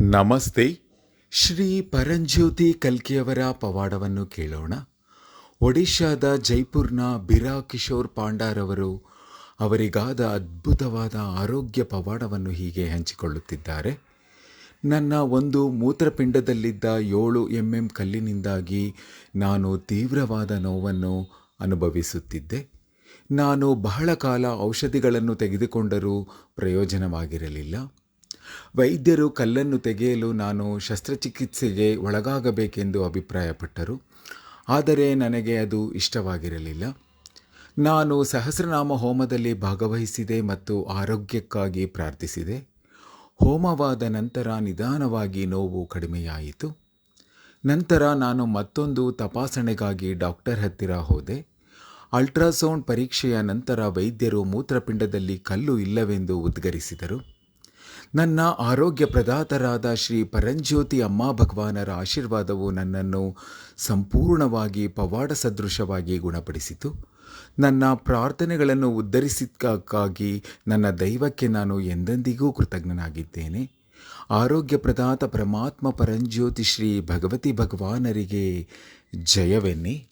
ನಮಸ್ತೆ. ಶ್ರೀ ಪರಂಜ್ಯೋತಿ ಕಲ್ಕಿಯವರ ಪವಾಡವನ್ನು ಕೇಳೋಣ. ಒಡಿಶಾದ ಜೈಪುರ್ನ ಬಿರಾ ಕಿಶೋರ್ ಪಾಂಡಾರವರು ಅವರಿಗಾದ ಅದ್ಭುತವಾದ ಆರೋಗ್ಯ ಪವಾಡವನ್ನು ಹೀಗೆ ಹಂಚಿಕೊಳ್ಳುತ್ತಿದ್ದಾರೆ. ನನ್ನ ಒಂದು ಮೂತ್ರಪಿಂಡದಲ್ಲಿದ್ದ ಏಳು ಎಂ ಎಂ ಕಲ್ಲಿನಿಂದಾಗಿ ನಾನು ತೀವ್ರವಾದ ನೋವನ್ನು ಅನುಭವಿಸುತ್ತಿದ್ದೆ. ನಾನು ಬಹಳ ಕಾಲ ಔಷಧಿಗಳನ್ನು ತೆಗೆದುಕೊಂಡರೂ ಪ್ರಯೋಜನವಾಗಿರಲಿಲ್ಲ. ವೈದ್ಯರು ಕಲ್ಲನ್ನು ತೆಗೆಯಲು ನಾನು ಶಸ್ತ್ರಚಿಕಿತ್ಸೆಗೆ ಒಳಗಾಗಬೇಕೆಂದು ಅಭಿಪ್ರಾಯಪಟ್ಟರು. ಆದರೆ ನನಗೆ ಅದು ಇಷ್ಟವಾಗಿರಲಿಲ್ಲ. ನಾನು ಸಹಸ್ರನಾಮ ಹೋಮದಲ್ಲಿ ಭಾಗವಹಿಸಿದೆ ಮತ್ತು ಆರೋಗ್ಯಕ್ಕಾಗಿ ಪ್ರಾರ್ಥಿಸಿದೆ. ಹೋಮವಾದ ನಂತರ ನಿಧಾನವಾಗಿ ನೋವು ಕಡಿಮೆಯಾಯಿತು. ನಂತರ ನಾನು ಮತ್ತೊಂದು ತಪಾಸಣೆಗಾಗಿ ಡಾಕ್ಟರ್ ಹತ್ತಿರ ಹೋದೆ. ಅಲ್ಟ್ರಾಸೌಂಡ್ ಪರೀಕ್ಷೆಯ ನಂತರ ವೈದ್ಯರು ಮೂತ್ರಪಿಂಡದಲ್ಲಿ ಕಲ್ಲು ಇಲ್ಲವೆಂದು ಉದ್ಗರಿಸಿದರು. ನನ್ನ ಆರೋಗ್ಯ ಪ್ರದಾತರಾದ ಶ್ರೀ ಪರಂಜ್ಯೋತಿ ಅಮ್ಮ ಭಗವಾನರ ಆಶೀರ್ವಾದವು ನನ್ನನ್ನು ಸಂಪೂರ್ಣವಾಗಿ ಪವಾಡ ಸದೃಶವಾಗಿ ಗುಣಪಡಿಸಿತು. ನನ್ನ ಪ್ರಾರ್ಥನೆಗಳನ್ನು ಉದ್ಧರಿಸಿದ್ದಕ್ಕಾಗಿ ನನ್ನ ದೈವಕ್ಕೆ ನಾನು ಎಂದೆಂದಿಗೂ ಕೃತಜ್ಞನಾಗಿದ್ದೇನೆ. ಆರೋಗ್ಯ ಪ್ರದಾತ ಪರಮಾತ್ಮ ಪರಂಜ್ಯೋತಿ ಶ್ರೀ ಭಗವತಿ ಭಗವಾನರಿಗೆ ಜಯವೆನ್ನಿ.